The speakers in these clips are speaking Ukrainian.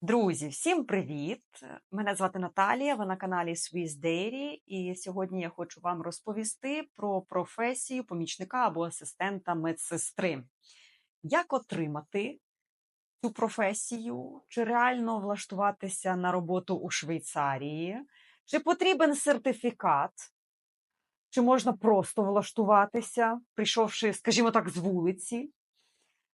Друзі, всім привіт! Мене звати Наталія, ви на каналі Swiss Dairy, і сьогодні я хочу вам розповісти про професію помічника або асистента медсестри. Як отримати цю професію, чи реально влаштуватися на роботу у Швейцарії, чи потрібен сертифікат, чи можна просто влаштуватися, прийшовши, скажімо так, з вулиці.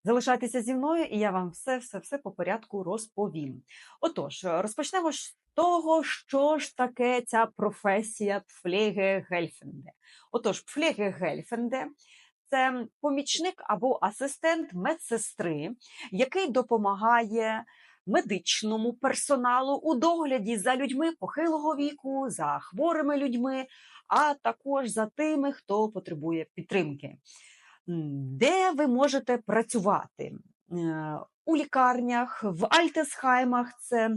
Залишайтеся зі мною, і я вам все, все, все по порядку розповім. Отож, розпочнемо з того, що ж таке ця професія Пфлегегельфенде. Отож, Пфлегегельфенде – це помічник або асистент медсестри, який допомагає медичному персоналу у догляді за людьми похилого віку, за хворими людьми, а також за тими, хто потребує підтримки. Де ви можете працювати? Е, у лікарнях, в Альтесхаймах це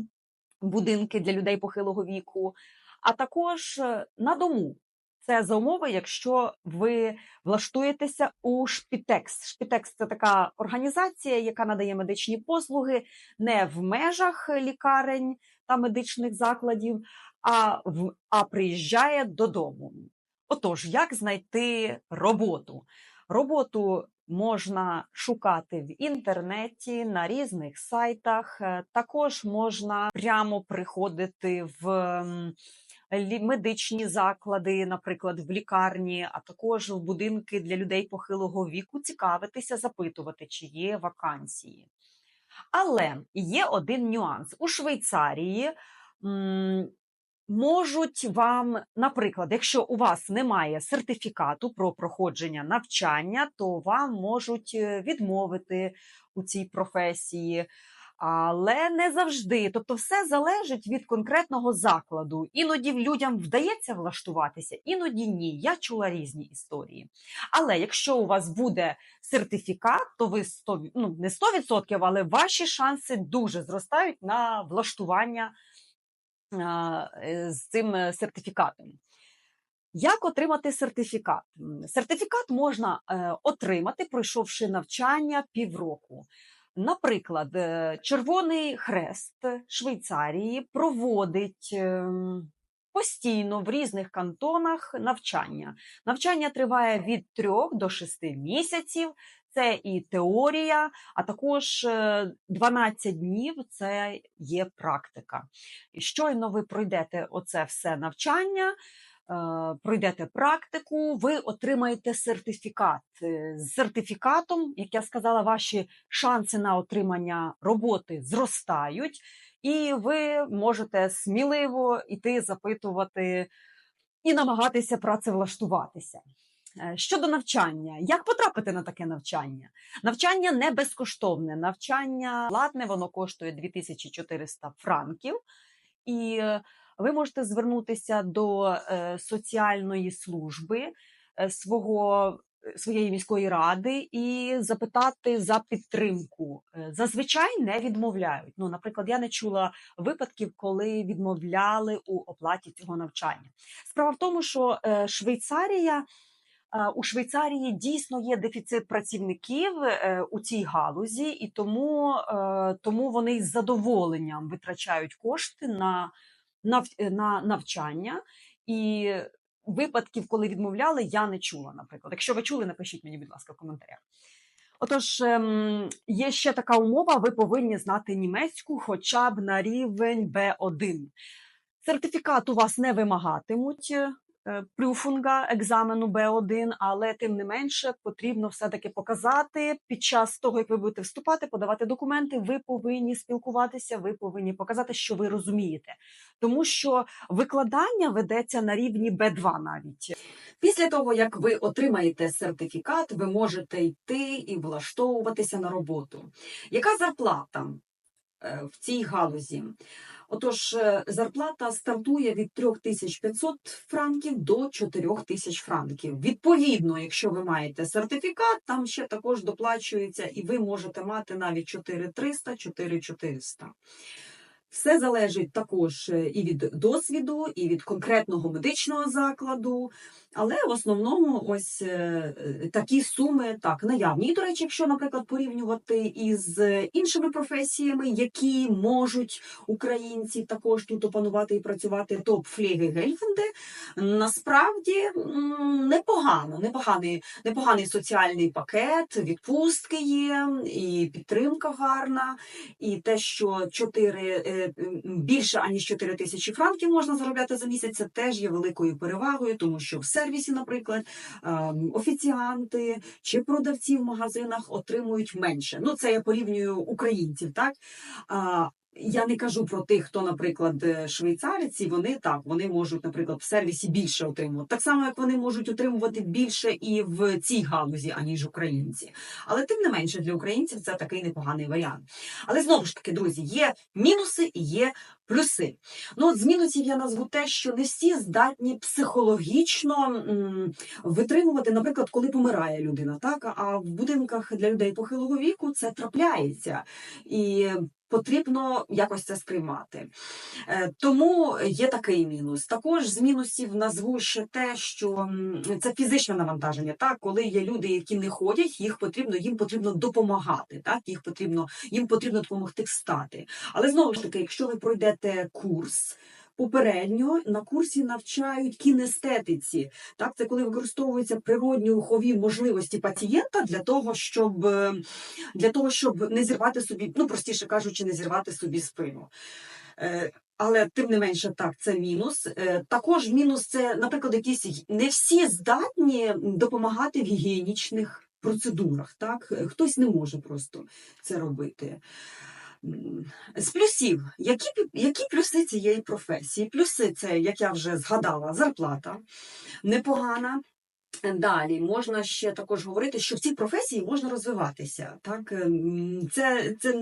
будинки для людей похилого віку, а також е, на дому. Це за умови, якщо ви влаштуєтеся у Шпітекс. Шпітекс це така організація, яка надає медичні послуги не в межах лікарень та медичних закладів, а в, а приїжджає додому. Отож, як знайти роботу? Роботу можна шукати в інтернеті на різних сайтах. Е, також можна прямо приходити в медичні заклади, наприклад, в лікарні, а також в будинки для людей похилого віку, цікавитися, запитувати, чи є вакансії. Але є один нюанс у Швейцарії можуть вам, наприклад, якщо у вас немає сертифікату про проходження навчання, то вам можуть е, відмовити у цій професії. Але не завжди, тобто, все залежить від конкретного закладу. Іноді людям вдається влаштуватися, іноді ні. Я чула різні історії. Але якщо у вас буде сертифікат, то ви 100, ну не 100%, але ваші шанси дуже зростають на влаштування з цим е, сертифікатом. Як отримати сертифікат? Сертифікат можна е, отримати, пройшовши навчання півроку. Наприклад, Червоний Хрест Швейцарії проводить ем, постійно в різних кантонах навчання. Навчання триває від 3 до 6 місяців. Це і теорія, а також 12 е, днів це є практика. І щойно ви пройдете оце все навчання, е, пройдете практику, ви отримаєте сертифікат. Е, з сертифікатом, як я сказала, ваші шанси на отримання роботи зростають, і ви можете сміливо йти запитувати і намагатися працевлаштуватися. Е, щодо навчання, як потрапити на таке навчання? Навчання не безкоштовне, навчання платне, воно коштує 2400 франків, і е, ви можете звернутися до е, соціальної служби свого. Своєї міської ради і запитати за підтримку. Зазвичай не відмовляють. Ну, наприклад, я не чула випадків, коли відмовляли у оплаті цього навчання. Справа в тому, що Швейцарія у Швейцарії дійсно є дефіцит працівників е, у цій галузі, і тому е, тому вони з задоволенням витрачають кошти на, на навчання. І випадків, коли відмовляли, я не чула. Наприклад, якщо ви чули, напишіть мені, будь ласка, в коментарях. Отож, ем, є ще така умова: ви повинні знати німецьку хоча б на рівень B1. Сертифікат у вас не вимагатимуть. Е, прюфунга екзамену Б1, але тим не менше потрібно все-таки показати під час того, як ви будете вступати, подавати документи. Ви повинні спілкуватися, ви повинні показати, що ви розумієте, тому що викладання ведеться на рівні Б2 навіть. Після того, як ви отримаєте сертифікат, ви можете йти і влаштовуватися на роботу. Яка зарплата е, в цій галузі? Отож, е, зарплата стартує від 3500 франків до 4000 франків. Відповідно, якщо ви маєте сертифікат, там ще також доплачується, і ви можете мати навіть 4300, 4400. Все залежить також е, і від досвіду, і від конкретного медичного закладу. Але в основному ось е, е, такі суми так наявні. І, до речі, якщо, наприклад, порівнювати із іншими професіями, які можуть українці також тут опанувати і працювати, то фліги гельфенди насправді непогано, непоганий, непоганий соціальний пакет, відпустки є, і підтримка гарна, і те, що 4, більше аніж 4 тисячі франків можна заробляти за місяць, це теж є великою перевагою, тому що в сервісі, наприклад, ем, офіціанти чи продавці в магазинах отримують менше. Ну, це я порівнюю українців, так? Я не кажу про тих, хто, наприклад, е, швейцариці, вони так, вони можуть, наприклад, в сервісі більше отримувати. Так само, як вони можуть отримувати більше і в цій галузі, аніж українці. Але тим не менше для українців це такий непоганий варіант. Але знову ж таки, друзі, є мінуси і є плюси. Ну, от з мінусів я назву те, що не всі здатні психологічно м, витримувати, наприклад, коли помирає людина, так а в будинках для людей похилого віку це трапляється. І Потрібно якось це сприймати. Е, Тому є такий мінус. Також з мінусів назву ще те, що це фізичне навантаження. Так, коли є люди, які не ходять, їх потрібно їм потрібно допомагати. Так, їх потрібно їм потрібно допомогти встати. Але знову ж таки, якщо ви пройдете курс. Попередньо на курсі навчають кінестетиці. Так, це коли використовуються природні рухові можливості пацієнта для того, щоб е, для того, щоб не зірвати собі, ну простіше кажучи, не зірвати собі спину. Е, Але тим не менше, так, це мінус. Е, Також мінус це, наприклад, якісь не всі здатні допомагати в гігієнічних процедурах. Так, хтось не може просто це робити. З плюсів, які, які плюси цієї професії? Плюси це, як я вже згадала, зарплата непогана. Далі можна ще також говорити, що в цій професії можна розвиватися. Так? Ем, Це, це,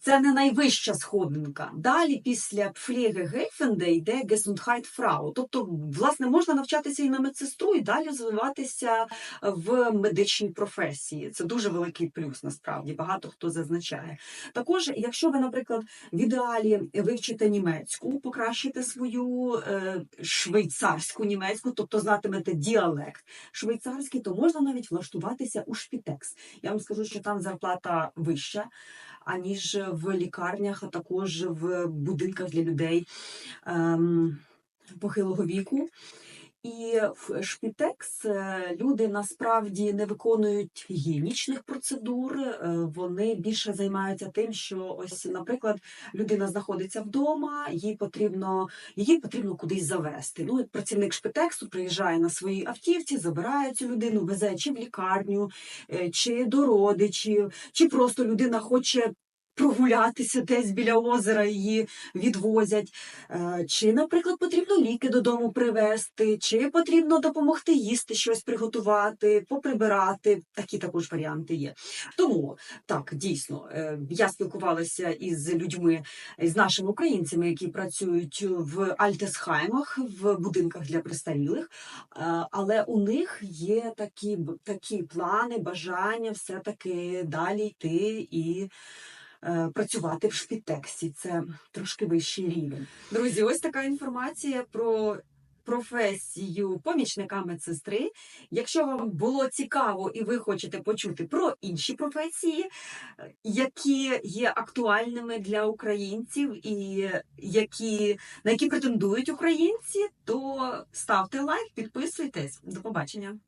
це не найвища сходинка. Далі після Пфлєге Гельфенде йде Gesundheit-Frau. Тобто, власне, можна навчатися і на медсестру, і далі розвиватися в медичній професії. Це дуже великий плюс, насправді, багато хто зазначає. Також, якщо ви, наприклад, в ідеалі вивчите німецьку, покращите свою е, швейцарську німецьку, тобто знатимете діалект швейцарський, то можна навіть влаштуватися у шпітекс. Я вам скажу, що там зарплата вища. Аніж в лікарнях, а також в будинках для людей ем, похилого віку. І в шпітекс е, люди насправді не виконують гігієнічних процедур, е, вони більше займаються тим, що ось, наприклад, людина знаходиться вдома, їй потрібно її потрібно кудись завести. Ну, працівник шпитексу приїжджає на своїй автівці, забирає цю людину, везе чи в лікарню, е, чи до родичів, чи просто людина хоче. Прогулятися десь біля озера її відвозять, Е, чи, наприклад, потрібно ліки додому привезти, чи потрібно допомогти їсти щось приготувати, поприбирати. Такі також варіанти є. Тому так дійсно е, я спілкувалася із людьми, з нашими українцями, які працюють в Альтесхаймах, в будинках для престарілих. Е, Але у них є такі, такі плани, бажання все-таки далі йти і працювати в шпітексі. Це трошки вищий рівень. Друзі, ось така інформація про. Професію помічника медсестри. Якщо вам було цікаво і ви хочете почути про інші професії, е, які є актуальними для українців і які, на які претендують українці, то ставте лайк, підписуйтесь. До побачення.